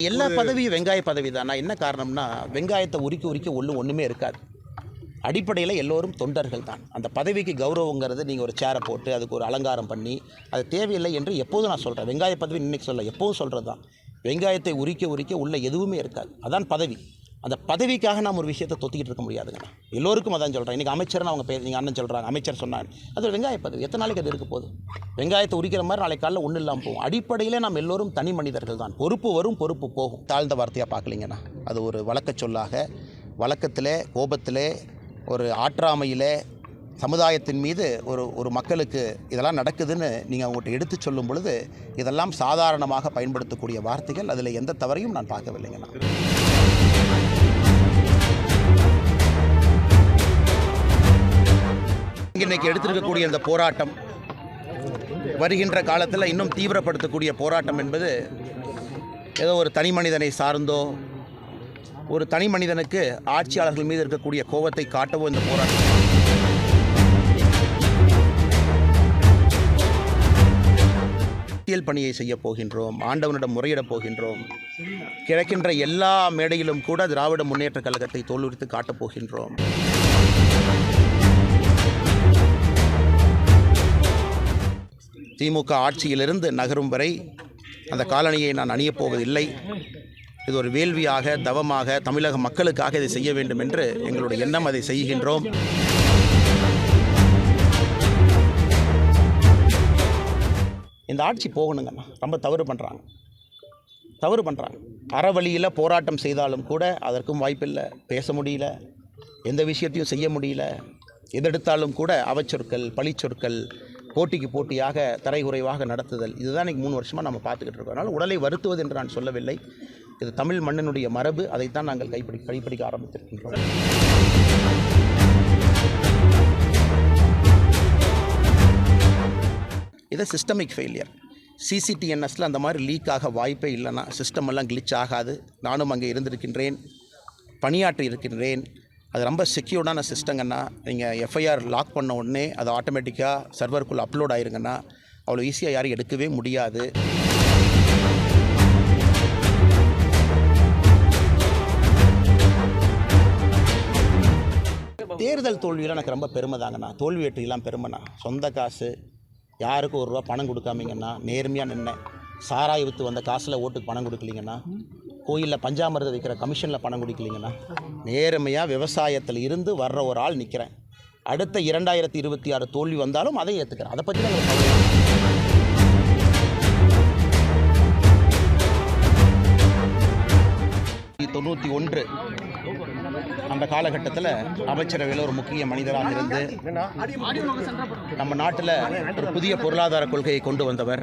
எல்லா பதவியும் வெங்காய பதவி தானா என்ன காரணம்னா வெங்காயத்தை உரிக்க உரிக்க ஒன்றும் ஒன்றுமே இருக்காது. அடிப்படையில் எல்லோரும் தொண்டர்கள் தான். அந்த பதவிக்கு கௌரவங்கிறது நீங்கள் ஒரு சேரை போட்டு அதுக்கு ஒரு அலங்காரம் பண்ணி அது தேவையில்லை என்று எப்போதும் நான் சொல்கிறேன் வெங்காய பதவி இன்னைக்கு சொல்ல எப்போதும் சொல்கிறது தான் வெங்காயத்தை உரிக்க உரிக்க உள்ள எதுவுமே இருக்காது. அதான் பதவி. அந்த பதவிக்காக நாம் ஒரு விஷயத்தை தொத்திக்கிட்டு இருக்க முடியாதுங்க. எல்லோருக்கும் அதான் சொல்கிறேன் இன்றைக்கி அமைச்சர்னு அவங்க பேர் நீங்கள் அண்ணன் சொல்கிறாங்க அமைச்சர் சொன்னாங்க அது வெங்காய பதவி. எத்தனை நாளைக்கு அது இருக்க போகுது? வெங்காயத்தை உரிக்கிற மாதிரி நாளைக்கு காலையில் ஒன்றும் இல்லாமல் போகும். அடிப்படையில் நாம் எல்லோரும் தனி மனிதர்கள் தான். பொறுப்பு வரும் பொறுப்பு போகும். தாழ்ந்த வார்த்தையாக பார்க்கலீங்கண்ணா. அது ஒரு வழக்கச் சொல்லாக வழக்கத்தில் கோபத்தில் ஒரு ஆற்றாமையிலே சமுதாயத்தின் மீது ஒரு ஒரு மக்களுக்கு இதெல்லாம் நடக்குதுன்னு நீங்கள் அவங்ககிட்ட எடுத்து சொல்லும் பொழுது இதெல்லாம் சாதாரணமாக பயன்படுத்தக்கூடிய வார்த்தைகள் அதில் எந்த தவறையும் நான் பார்க்கவில்லைங்கண்ணா. இன்னைக்கு எடுத்திருக்கக்கூடிய இந்த போராட்டம் வருகின்ற காலத்தில் இன்னும் தீவிரப்படுத்தக்கூடிய போராட்டம் என்பது ஏதோ ஒரு தனி மனிதனை சார்ந்தோ ஒரு தனி மனிதனுக்கு ஆட்சியாளர்கள் மீது இருக்கக்கூடிய கோபத்தை காட்டவோ இந்த போராட்டம். அரசியல் பணியை செய்ய போகின்றோம் ஆண்டவனிடம் முறையிடப் போகின்றோம். கிடைக்கின்ற எல்லா மேடையிலும் கூட திராவிட முன்னேற்றக் கழகத்தை தோல்வித்து காட்டப் போகின்றோம். திமுக ஆட்சியிலிருந்து நகரும் வரை அந்த காலணியை நான் அணியப் போவதில்லை. இது ஒரு வேள்வியாக தவமாக தமிழக மக்களுக்காக இதை செய்ய வேண்டும் என்று எங்களுடைய எண்ணம் அதை செய்கின்றோம். இந்த ஆட்சி போகணுங்கண்ணா ரொம்ப தவறு பண்ணுறாங்க தவறு பண்ணுறாங்க அறவழியில் போராட்டம் செய்தாலும் கூட அதற்கும் வாய்ப்பில்லை. பேச முடியல. எந்த விஷயத்தையும் செய்ய முடியல. எதெடுத்தாலும் கூட அவச்சொற்கள் பழிச்சொற்கள் போட்டிக்கு போட்டியாக தரைகுறைவாக நடத்துதல். இதுதான் இன்றைக்கி மூணு வருஷமாக நம்ம பார்த்துக்கிட்டு இருக்கோம். அதனால் உடலை வருத்துவது என்று நான் சொல்லவில்லை. இது தமிழ் மண்ணினுடைய மரபு. அதைத்தான் நாங்கள் கைப்பிடி கைப்பிடிக்க ஆரம்பித்திருக்கின்றோம். இது சிஸ்டமிக் ஃபெயிலியர் சிசிடிஎன்எஸில் அந்த மாதிரி லீக் ஆக வாய்ப்பே இல்லைன்னா சிஸ்டம் எல்லாம் glitch ஆகாது. நானும் அங்கே இருந்திருக்கின்றேன். பணியாற்றி இருக்கின்றேன். அது ரொம்ப செக்யூர்டான சிஸ்டங்கன்னா நீங்கள் எஃப்ஐஆர் லாக் பண்ண உடனே அது ஆட்டோமேட்டிக்காக சர்வருக்குள்ளே அப்லோட் ஆயிருங்கன்னா அவ்வளோ ஈஸியாக யாரும் எடுக்கவே முடியாது. தேர்தல் தோல்வியில் எனக்கு ரொம்ப பெருமை தாங்கண்ணா தோல்வி வெற்றியெல்லாம் பெருமைண்ணா. சொந்த காசு யாருக்கும் ஒரு ரூபா பணம் கொடுக்காமீங்கன்னா நேர்மையாக நின்னேன். சாராய் விற்று வந்த காசில் ஓட்டுக்கு பணம் கொடுக்கலீங்கன்னா கோயிலில் பஞ்சாமிரதம் வைக்கிற கமிஷனில் பணம் கொடுக்கலீங்கன்னா நேர்மையாக விவசாயத்தில் இருந்து வர்ற ஒரு ஆள் நிற்கிறேன் அடுத்த இரண்டாயிரத்தி இருபத்தி ஆறு தோல்வி வந்தாலும் அதை ஏற்றுக்கிறேன் அதை பற்றி நாங்கள் தொண்ணூற்றி ஒன்று அந்த காலகட்டத்தில் அமைச்சரவையில் ஒரு முக்கிய மனிதராக இருந்து நம்ம நாட்டில் ஒரு புதிய பொருளாதார கொள்கையை கொண்டு வந்தவர்.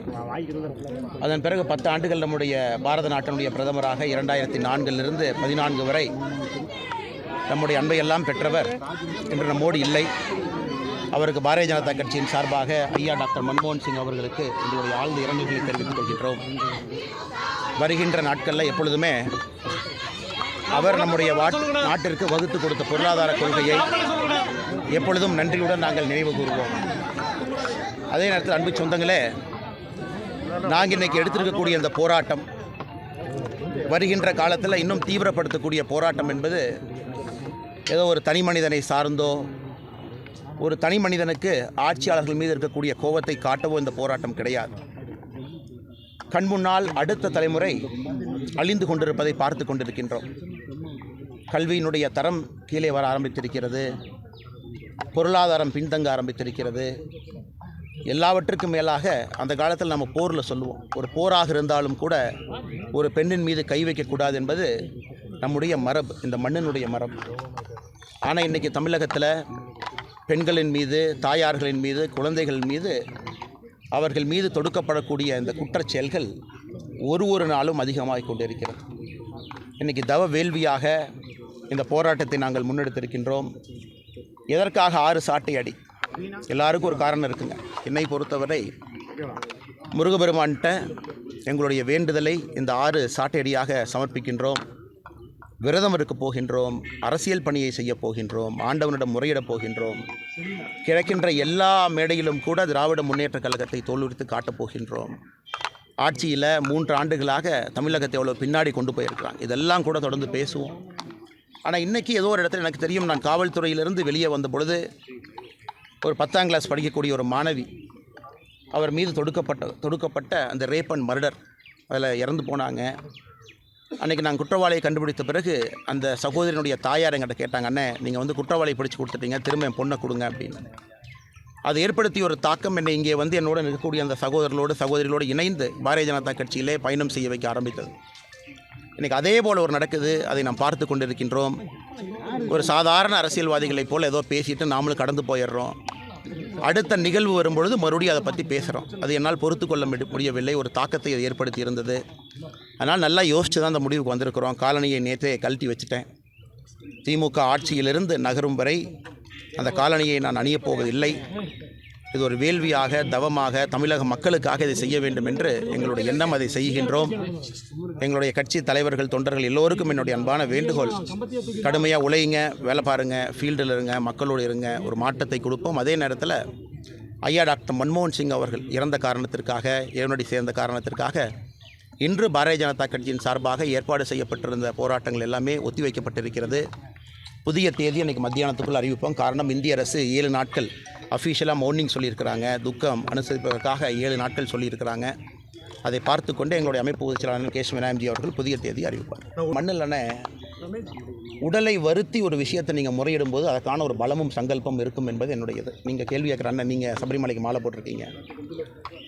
அதன் பிறகு பத்து ஆண்டுகள் நம்முடைய பாரத நாட்டினுடைய பிரதமராக இரண்டாயிரத்தி நான்கிலிருந்து பதினான்கு வரை நம்முடைய அன்பையெல்லாம் பெற்றவர் இன்று நம்மோடு இல்லை. அவருக்கு பாரதிய ஜனதா கட்சியின் சார்பாக ஐயா டாக்டர் மன்மோகன் சிங் அவர்களுக்கு எங்களுடைய ஆழ்ந்த இரங்கல்களை தெரிவித்துக் கொள்கின்றோம். வருகின்ற நாட்களில் எப்பொழுதுமே அவர் நம்முடைய வாட்- நாட்டிற்கு வகுத்து கொடுத்த பொருளாதார கொள்கையை எப்பொழுதும் நன்றியுடன் நாங்கள் நினைவு கூறுவோம். அதே நேரத்தில் அன்பு சொந்தங்களே நாங்கள் இன்னைக்கு எடுத்திருக்கக்கூடிய இந்த போராட்டம் வருகின்ற காலத்தில் இன்னும் தீவிரப்படுத்தக்கூடிய போராட்டம் என்பது ஏதோ ஒரு தனி மனிதனை சார்ந்தோ ஒரு தனி மனிதனுக்கு ஆட்சியாளர்கள் மீது இருக்கக்கூடிய கோபத்தை காட்டவோ இந்த போராட்டம் கிடையாது. கண் முன்னால் அடுத்த தலைமுறை அழிந்து கொண்டிருப்பதை பார்த்து கொண்டிருக்கின்றோம். கல்வியினுடைய தரம் கீழே வர ஆரம்பித்திருக்கிறது. பொருளாதாரம் பின்தங்க ஆரம்பித்திருக்கிறது. எல்லாவற்றுக்கும் மேலாக அந்த காலத்தில் நம்ம போரில் சொல்லுவோம். ஒரு போராக இருந்தாலும் கூட ஒரு பெண்ணின் மீது கை வைக்கக்கூடாது என்பது நம்முடைய மரபு இந்த மண்ணினுடைய மரபு. ஆனால் இன்றைக்கி தமிழகத்தில் பெண்களின் மீது தாயார்களின் மீது குழந்தைகள் மீது அவர்கள் மீது தொடுக்கப்படக்கூடிய இந்த குற்றச் செயல்கள் ஒரு ஒரு நாளும் அதிகமாகிக் கொண்டிருக்கிறது. இன்றைக்கி தவ வேள்வியாக இந்த போராட்டத்தை நாங்கள் முன்னெடுத்திருக்கின்றோம். எதற்காக ஆறு சாட்டை அடி? எல்லாருக்கும் ஒரு காரணம் இருக்குங்க. என்னை பொறுத்தவரை முருகபெருமான்கிட்ட எங்களுடைய வேண்டுதலை இந்த ஆறு சாட்டையடியாக சமர்ப்பிக்கின்றோம். விரதம் இருக்க போகின்றோம். அரசியல் பணியை செய்ய போகின்றோம். ஆண்டவனிடம் முறையிடப் போகின்றோம். கிழக்கின்ற எல்லா மேடையிலும் கூட திராவிட முன்னேற்றக் கழகத்தை தோல்வித்து காட்டப் போகின்றோம். ஆட்சியில் மூன்று ஆண்டுகளாக தமிழகத்தை எவ்வளோ பின்னாடி கொண்டு போயிருக்கிறாங்க. இதெல்லாம் கூட தொடர்ந்து பேசுவோம். ஆனால் இன்றைக்கி ஏதோ ஒரு இடத்துல எனக்கு தெரியும் நான் காவல்துறையிலிருந்து வெளியே வந்த பொழுது ஒரு பத்தாம் கிளாஸ் படிக்கக்கூடிய ஒரு மாணவி அவர் மீது தொடுக்கப்பட்ட தொடுக்கப்பட்ட அந்த ரேப் அண்ட் மர்டர் அதில் இறந்து போனாங்க. அன்றைக்கி நான் குற்றவாளியை கண்டுபிடித்த பிறகு அந்த சகோதரனுடைய தாயார் எங்கிட்ட கேட்டாங்க அண்ணே நீங்கள் வந்து குற்றவாளியை பிடிச்சி கொடுத்துட்டீங்க திரும்ப என் பொண்ணை கொடுங்க அப்படின்னு. அது ஏற்படுத்திய ஒரு தாக்கம் என்னை இங்கே வந்து என்னோட இருக்கக்கூடிய அந்த சகோதரர்களோடு சகோதரிகளோடு இணைந்து பாரதிய ஜனதா கட்சியிலே பயணம் செய்ய வைக்க ஆரம்பித்தது. இன்றைக்கி அதே போல் ஒரு நடக்குது. அதை நாம் பார்த்து கொண்டிருக்கின்றோம். ஒரு சாதாரண அரசியல்வாதிகளைப் போல் ஏதோ பேசிட்டு நாமளும் கடந்து போயிடுறோம். அடுத்த நிகழ்வு வரும்பொழுது மறுபடியும் அதை பற்றி பேசுகிறோம் அது என்னால் பொறுத்து கொள்ள முடியவில்லை. ஒரு தாக்கத்தை அது ஏற்படுத்தி இருந்தது. அதனால் நல்லா யோசித்து தான் அந்த முடிவுக்கு வந்திருக்கிறோம். காலனியை நேற்றே கழட்டி வச்சுட்டேன். திமுக ஆட்சியிலிருந்து நகரும் வரை அந்த காலனியை நான் அணியப் போவதில்லை. இது ஒரு வேள்வியாக தவமாக தமிழக மக்களுக்காக இதை செய்ய வேண்டும் என்று எங்களுடைய எண்ணம் அதை செய்கின்றோம். எங்களுடைய கட்சி தலைவர்கள் தொண்டர்கள் எல்லோருக்கும் என்னுடைய அன்பான வேண்டுகோள். கடுமையாக உழையுங்க வேலை பாருங்க ஃபீல்டில் இருங்க மக்களோடு இருங்க ஒரு மாற்றத்தை கொடுப்போம். அதே நேரத்தில் ஐயா டாக்டர் மன்மோகன் சிங் அவர்கள் இறந்த காரணத்திற்காக இறைவனடி சேர்ந்த காரணத்திற்காக இன்று பாரதிய ஜனதா கட்சியின் சார்பாக ஏற்பாடு செய்யப்பட்டிருந்த போராட்டங்கள் எல்லாமே ஒத்திவைக்கப்பட்டிருக்கிறது புதிய தேதி அன்றைக்கு மத்தியானத்துக்குள் அறிவிப்போம். காரணம் இந்திய அரசு ஏழு நாட்கள் அஃபீஷியலாக மௌனிங் சொல்லியிருக்கிறாங்க. துக்கம் அனுசரிப்பதற்காக ஏழு நாட்கள் சொல்லியிருக்கிறாங்க. அதை பார்த்து கொண்டு எங்களுடைய அமைப்பு பொதுச் செயலாளர் கேஷ் விநாயகம்ஜி அவர்கள் புதிய தேதி அறிவிப்பார் மண்ணில்னே உடலை வருத்தி ஒரு விஷயத்தை நீங்கள் முறையிடும் போது அதற்கான ஒரு பலமும் சங்கல்பம் இருக்கும் என்பது என்னுடையது. நீங்கள் கேள்வி கேட்குற அண்ணன் நீங்கள் சபரிமலைக்கு மாலை போட்டிருக்கீங்க.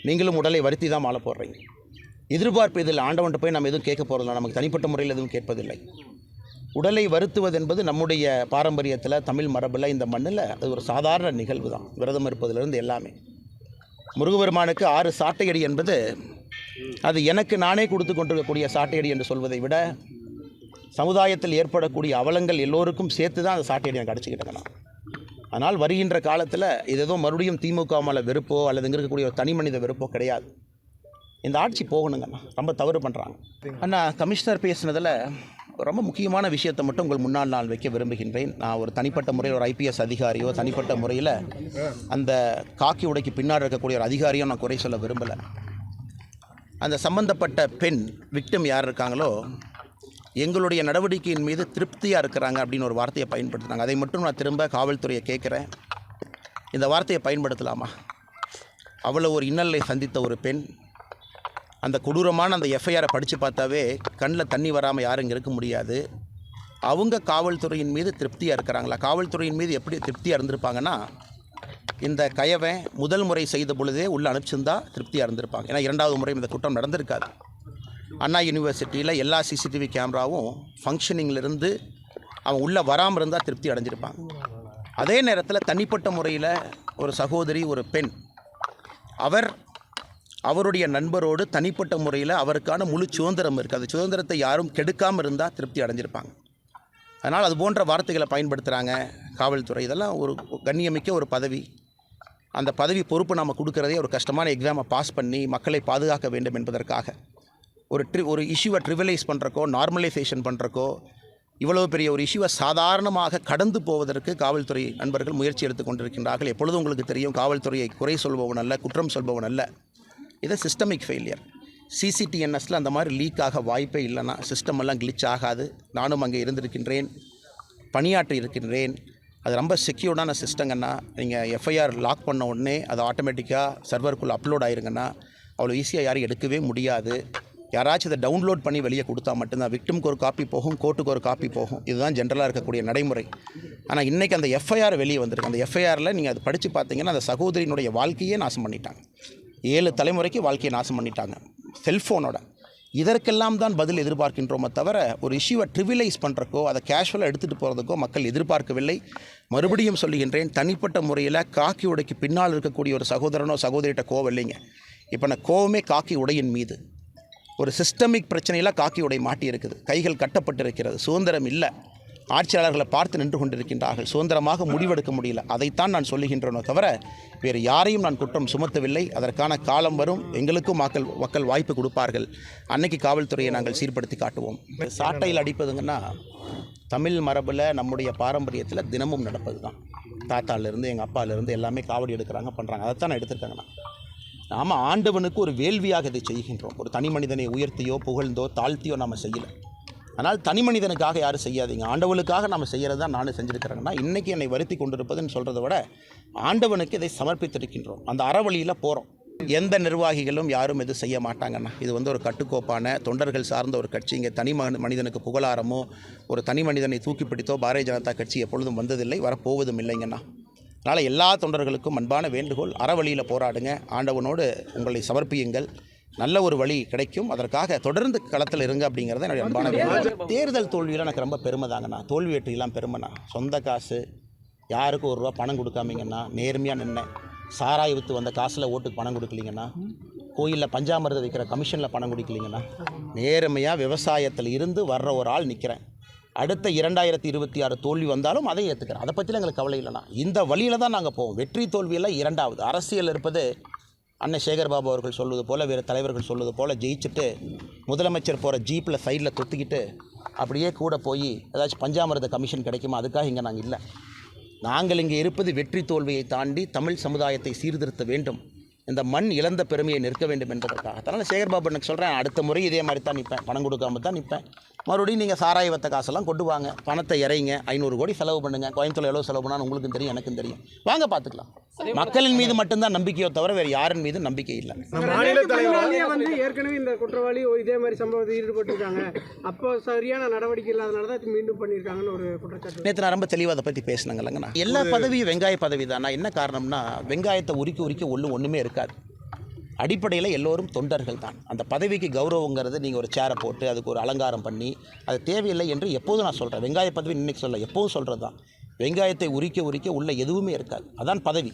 நீங்களும் உடலை வருத்தி தான் மாலை போடுறீங்க. எதிர்பார்ப்பு இதில் ஆண்டவன்ட்டு போய் நம்ம எதுவும் கேட்க போகிறதில்ல நமக்கு தனிப்பட்ட முறையில் எதுவும் கேட்பதில்லை. உடலை வருத்துவதென்பது நம்முடைய பாரம்பரியத்தில் தமிழ் மரபில் இந்த மண்ணில் அது ஒரு சாதாரண நிகழ்வு தான் விரதம் இருப்பதிலிருந்து எல்லாமே. முருகபெருமானுக்கு ஆறு சாட்டையடி என்பது அது எனக்கு நானே கொடுத்து கொண்டிருக்கக்கூடிய சாட்டையடி என்று சொல்வதை விட சமுதாயத்தில் ஏற்படக்கூடிய அவலங்கள் எல்லோருக்கும் சேர்த்து தான் அந்த சாட்டையடி எனக்கு அடிச்சுக்கிட்டேன் நான் ஆனால் வருகின்ற காலத்தில் இது ஏதோ மறுபடியும் திமுக மேலே வெறுப்போ அல்லது இங்கே இருக்கக்கூடிய ஒரு தனி மனித வெறுப்போ கிடையாது. இந்த ஆட்சி போகணுங்கண்ணா. ரொம்ப தவறு பண்ணுறாங்க அண்ணா கமிஷனர் பேசுனதில் ரொம்ப முக்கியமான விஷயத்தை மட்டும் உங்கள் முன்னால் நான் வைக்க விரும்புகின்றேன். நான் ஒரு தனிப்பட்ட முறையில் ஒரு ஐபிஎஸ் அதிகாரியோ தனிப்பட்ட முறையில் அந்த காக்கி உடைக்கு பின்னாடி இருக்கக்கூடிய ஒரு அதிகாரியோ நான் குறை சொல்ல விரும்பலை. அந்த சம்பந்தப்பட்ட பெண் விக்டம் யார் இருக்காங்களோ எங்களுடைய நடவடிக்கையின் மீது திருப்தியாக இருக்கிறாங்க அப்படின்னு ஒரு வார்த்தையை பயன்படுத்துகிறாங்க அதை மட்டும் நான் திரும்ப காவல்துறையை கேட்குறேன். இந்த வார்த்தையை பயன்படுத்தலாமா? அவ்வளோ ஒரு இன்னலை சந்தித்த ஒரு பெண் அந்த கொடூரமான அந்த எஃப்ஐஆரை படித்து பார்த்தாவே கண்ணில் தண்ணி வராமல் யாரும் இங்கே இருக்க முடியாது. அவங்க காவல்துறையின் மீது திருப்தியாக இருக்கிறாங்களா? காவல்துறையின் மீது எப்படி திருப்தியாக இருந்திருப்பாங்கன்னா இந்த கயவன் முதல் முறை செய்த பொழுதே உள்ளே அனுப்பிச்சிருந்தா திருப்தியாக இருந்திருப்பாங்க. ஏன்னா இரண்டாவது முறை இந்த குற்றம் நடந்திருக்காது. அண்ணா யூனிவர்சிட்டியில் எல்லா சிசிடிவி கேமராவும் ஃபங்க்ஷனிங்லேருந்து அவன் உள்ளே வராமல் இருந்தால் திருப்தி அடைஞ்சிருப்பாங்க. அதே நேரத்தில் தனிப்பட்ட முறையில் ஒரு சகோதரி ஒரு பெண் அவர் அவருடைய நண்பரோடு தனிப்பட்ட முறையில் அவருக்கான முழு சுதந்திரம் இருக்குது அந்த சுதந்திரத்தை யாரும் கெடுக்காமல் இருந்தால் திருப்தி அடைஞ்சிருப்பாங்க. அதனால் அது போன்ற வார்த்தைகளை பயன்படுத்துகிறாங்க காவல்துறை. இதெல்லாம் ஒரு கண்ணியமிக்க ஒரு பதவி. அந்த பதவி பொறுப்பு நாம் கொடுக்குறதே ஒரு கஷ்டமான எக்ஸாமை பாஸ் பண்ணி மக்களை பாதுகாக்க வேண்டும் என்பதற்காக. ஒரு ட்ரி ஒரு இஷ்யூவை ட்ரிவலைஸ் பண்ணுறக்கோ நார்மலைசேஷன் பண்ணுறக்கோ இவ்வளவு பெரிய ஒரு இஷ்யூவை சாதாரணமாக கடந்து போவதற்கு காவல்துறை நண்பர்கள் முயற்சி எடுத்துக் கொண்டிருக்கின்றார்கள். எப்பொழுதும் உங்களுக்கு தெரியும் காவல்துறையை குறை சொல்பவன் அல்ல குற்றம் சொல்பவன் அல்ல. இது சிஸ்டமிக் ஃபெயிலியர் சிசிடிஎன்எஸில் அந்த மாதிரி லீக் ஆக வாய்ப்பே இல்லைன்னா சிஸ்டம் எல்லாம் கிளிச் ஆகாது. நானும் அங்கே இருந்திருக்கின்றேன். பணியாற்றி இருக்கின்றேன். அது ரொம்ப செக்யூர்டான சிஸ்டங்கன்னா நீங்கள் எஃப்ஐஆர் லாக் பண்ண உடனே அது ஆட்டோமேட்டிக்காக சர்வருக்குள்ளே அப்லோட் ஆயிருங்கன்னா அவ்வளோ ஈஸியாக யாரும் எடுக்கவே முடியாது. யாராச்சும் இதை டவுன்லோட் பண்ணி வெளியே கொடுத்தா மட்டும்தான் விக்டிமுக்கு ஒரு காப்பி போகும் கோர்ட்டுக்கு ஒரு காப்பி போகும். இதுதான் ஜென்ரலாக இருக்கக்கூடிய நடைமுறை. ஆனால் இன்றைக்கி அந்த எஃப்ஐஆர் வெளியே வந்திருக்கு. அந்த எஃப்ஐஆரில் நீங்கள் அதை படித்து பார்த்தீங்கன்னா அந்த சகோதரியினுடைய வாழ்க்கையே நாசம் பண்ணிட்டாங்க. ஏழு தலைமுறைக்கு வாழ்க்கையை நாசம் பண்ணிட்டாங்க. செல்ஃபோனோட. இதற்கெல்லாம் தான் பதில் எதிர்பார்க்கின்றோமே தவிர ஒரு இஷ்யூவை ட்ரிவிலைஸ் பண்ணுறக்கோ அதை கேஷுவலாக எடுத்துகிட்டு போகிறதுக்கோ மக்கள் எதிர்பார்க்கவில்லை. மறுபடியும் சொல்லுகின்றேன் தனிப்பட்ட முறையில் காக்கி உடைக்கு பின்னால் இருக்கக்கூடிய ஒரு சகோதரனோ சகோதரிகிட்ட கோவம் இல்லைங்க. இப்போ நான் கோவமே காக்கி உடையின் மீது. ஒரு சிஸ்டமிக் பிரச்சனையில் காக்கி உடை மாட்டி இருக்குது கைகள் கட்டப்பட்டிருக்கிறது. சுதந்திரம் இல்லை. ஆட்சியாளர்களை பார்த்து நின்று கொண்டிருக்கின்றார்கள். சுதந்திரமாக முடிவெடுக்க முடியல. அதைத்தான் நான் சொல்லுகின்றனோ தவிர வேறு யாரையும் நான் குற்றம் சுமத்தவில்லை. அதற்கான காலம் வரும். எங்களுக்கும் மக்கள் மக்கள் வாய்ப்பு கொடுப்பார்கள். அன்னைக்கு காவல்துறையை நாங்கள் சீர்படுத்தி காட்டுவோம். சாட்டையில் அடிப்பதுங்கன்னா தமிழ் மரபில் நம்முடைய பாரம்பரியத்தில் தினமும் நடப்பது தான். தாத்தாலேருந்து எங்கள் அப்பாலேருந்து எல்லாமே காவடி எடுக்கிறாங்க பண்ணுறாங்க அதைத்தான் நான் எடுத்திருக்காங்கண்ணா. நாம் ஆண்டவனுக்கு ஒரு வேள்வியாக இதை செய்கின்றோம். ஒரு தனி மனிதனை உயர்த்தியோ புகழ்ந்தோ தாழ்த்தியோ நாம் செய்யலை. அதனால் தனி மனிதனுக்காக யாரும் செய்யாதீங்க. ஆண்டவனுக்காக நாம் செய்கிறது தான் நானும் செஞ்சுருக்கிறேன்னா இன்றைக்கி என்னை வருத்தி கொண்டிருப்பதுன்னு சொல்கிறத விட ஆண்டவனுக்கு இதை சமர்ப்பித்திருக்கின்றோம். அந்த அறவழியில் போகிறோம் எந்த நிர்வாகிகளும் யாரும் எதுவும் செய்ய மாட்டாங்கண்ணா. இது வந்து ஒரு கட்டுக்கோப்பான தொண்டர்கள் சார்ந்த ஒரு கட்சி. இங்கே தனி மனி- மனிதனுக்கு புகழாரமோ ஒரு தனி மனிதனை தூக்கி பிடித்தோ பாரதிய ஜனதா கட்சி எப்பொழுதும் வந்ததில்லை வரப்போவதும் இல்லைங்கண்ணா. அதனால் எல்லா தொண்டர்களுக்கும் அன்பான வேண்டுகோள் அறவழியில் போராடுங்க. ஆண்டவனோடு உங்களை சமர்ப்பியுங்கள். நல்ல ஒரு வழி கிடைக்கும். அதற்காக தொடர்ந்து களத்தில் இருங்க அப்படிங்கிறது என்னுடைய அன்பான தேர்தல் தோல்வியில் எனக்கு ரொம்ப பெருமை தாங்கண்ணா. தோல்வி வெற்றியெல்லாம் பெருமைண்ணா சொந்த காசு யாருக்கும் ஒரு ரூபா பணம் கொடுக்காமீங்கன்னா நேர்மையாக நின்னேன். சாராய் விற்று வந்த காசில் ஓட்டுக்கு பணம் கொடுக்கலீங்கன்னா கோயிலில் பஞ்சாமிர்தம் விற்கிற கமிஷனில் பணம் கொடுக்கலீங்கன்னா நேர்மையாக விவசாயத்தில் இருந்து வர்ற ஒரு ஆள் நிற்கிறேன் அடுத்த இரண்டாயிரத்தி இருபத்தி ஆறு தோல்வி வந்தாலும் அதை ஏற்றுக்கிறேன் அதை பற்றிலாம் எங்களுக்கு கவலை இல்லைண்ணா. இந்த வழியில் தான் நாங்கள் போவோம். வெற்றி தோல்வியெல்லாம் இரண்டாவது. அரசியல் இருப்பது அண்ணன் சேகர் பாபு அவர்கள் சொல்வது போல் வேறு தலைவர்கள் சொல்வது போல் ஜெயிச்சுட்டு முதலமைச்சர் போகிற ஜீப்பில் சைடில் தொத்திக்கிட்டு அப்படியே கூட போய் ஏதாச்சும் பஞ்சாமிரத கமிஷன் கிடைக்குமா? அதுக்காக இங்கே நாங்கள் இல்லை. நாங்கள் இங்கே இருப்பது வெற்றி தோல்வியை தாண்டி தமிழ் சமுதாயத்தை சீர்திருத்த வேண்டும். இந்த மண் இழந்த பெருமையை நிற்க வேண்டும் என்பதற்காக. அதனால் சேகர்பாபு எனக்கு சொல்கிறேன் அடுத்த முறை இதே மாதிரி தான் நிற்பேன் பணம் கொடுக்காம தான் நிற்பேன் மறுபடியும் நீங்கள் சாராய வத்த காசெல்லாம் கொண்டு வாங்க. பணத்தை இறைங்க ஐநூறு கோடி செலவு பண்ணுங்கள் கோயம்புத்தூர் எவ்வளோ செலவு பண்ணால் உங்களுக்கும் தெரியும் எனக்கும் தெரியும். வாங்க பார்த்துக்கலாம். மக்களின் மீது மட்டும்தான் நம்பிக்கையோ தவிர வேறு யாரின் மீது நம்பிக்கை இல்லை. ஏற்கனவே இந்த குற்றவாளி இதே மாதிரி சம்பவத்தில் ஈடுபட்டிருக்காங்க. அப்போ சரியான நடவடிக்கை இல்லாதனால தான் மீண்டும் பண்ணியிருக்காங்கன்னு ஒரு குற்றச்சாட்டு. நேற்று நான் ரொம்ப தெளிவாக அதை பற்றி பேசினாங்கல்லங்கண்ணா எல்லா பதவியும் வெங்காய பதவி தானா என்ன காரணம்னா வெங்காயத்தை உருக்கி உருக்கி ஒன்றும் ஒன்றுமே இருக்காது. அடிப்படையில் எல்லோரும் தொண்டர்கள் தான். அந்த பதவிக்கு கௌரவங்கிறது நீங்கள் ஒரு சேரை போட்டு அதுக்கு ஒரு அலங்காரம் பண்ணி அது தேவையில்லை என்று எப்போதும் நான் சொல்கிறேன் வெங்காய பதவி இன்னைக்கு சொல்ல எப்போதும் சொல்கிறது தான் வெங்காயத்தை உரிக்க உரிக்க உள்ள எதுவுமே இருக்காது. அதான் பதவி.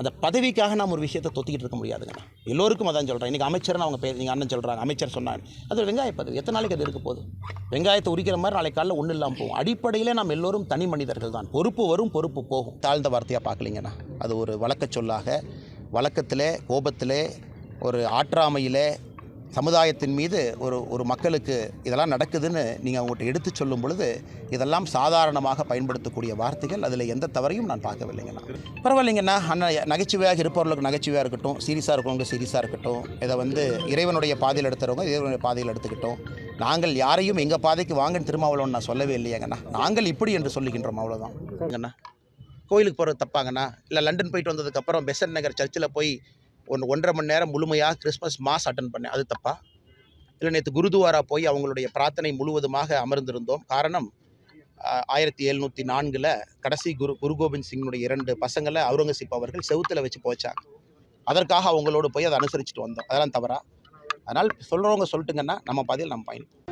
அந்த பதவிக்காக நாம் ஒரு விஷயத்தை தொத்திக்கிட்டு இருக்க முடியாதுங்க. எல்லோருக்கும் அதான் சொல்கிறேன் இன்றைக்கி அமைச்சர்னு அவங்க பேர் நீங்கள் அண்ணன் சொல்கிறாங்க அமைச்சர் சொன்னாங்க அது வெங்காய பதவி. எத்தனை நாளைக்கு அது இருக்க போகுது? வெங்காயத்தை உரிக்கிற மாதிரி நாளைக்கு காலையில் ஒன்றும் இல்லாமல் போகும். அடிப்படையில் நாம் எல்லோரும் தனி மனிதர்கள் தான். பொறுப்பு வரும் பொறுப்பு போகும். தாழ்ந்த வார்த்தையாக பார்க்கலீங்கண்ணா அது ஒரு வழக்க சொல்லாக வழக்கத்தில் கோபத்தில் ஒரு ஆற்றாமையிலே சமுதாயத்தின் மீது ஒரு ஒரு மக்களுக்கு இதெல்லாம் நடக்குதுன்னு நீங்கள் அவங்ககிட்ட எடுத்து சொல்லும் பொழுது இதெல்லாம் சாதாரணமாக பயன்படுத்தக்கூடிய வார்த்தைகள் அதில் எந்த தவறையும் நான் பார்க்கவில்லைங்கண்ணா பரவாயில்லைங்கண்ணா அண்ணன் நகைச்சுவையாக இருப்பவர்களுக்கு நகைச்சுவையாக இருக்கட்டும் சீரியஸாக இருக்கிறவங்க சீரியஸாக இருக்கட்டும் இதை வந்து இறைவனுடைய பாதையில் எடுத்துறவங்க இறைவனுடைய பாதையில் எடுத்துக்கிட்டோம். நாங்கள் யாரையும் எங்கள் பாதைக்கு வாங்கன்னு திருமாவளவன் நான் சொல்லவே இல்லையாங்கண்ணா. நாங்கள் இப்படி என்று சொல்லுகின்றோம் அவ்வளோதான் கோயிலுக்கு போகிறது தப்பாங்கண்ணா? இல்லை லண்டன் போயிட்டு வந்ததுக்கப்புறம் பெசன் நகர் சர்ச்சில் போய் ஒன்று ஒன்றரை மணி நேரம் முழுமையாக கிறிஸ்மஸ் மாஸ் அட்டன் பண்ணேன். அது தப்பா? இல்லை நேற்று குருதுவாரா போய் அவங்களுடைய பிரார்த்தனை முழுவதுமாக அமர்ந்திருந்தோம். காரணம் ஆயிரத்தி எழுநூற்றி நான்கில் கடைசி குரு குரு கோபிந்த் சிங்கினுடைய இரண்டு பசங்களை அவுரங்கசீப் அவர்கள் செவுத்தில் வச்சு போச்சாங்க அதற்காக அவங்களோடு போய் அதை அனுசரிச்சுட்டு வந்தோம். அதெல்லாம் தவறா? அதனால் சொல்கிறவங்க சொல்லிட்டுங்கன்னா நம்ம பதில் நம்ம பயணிப்போம்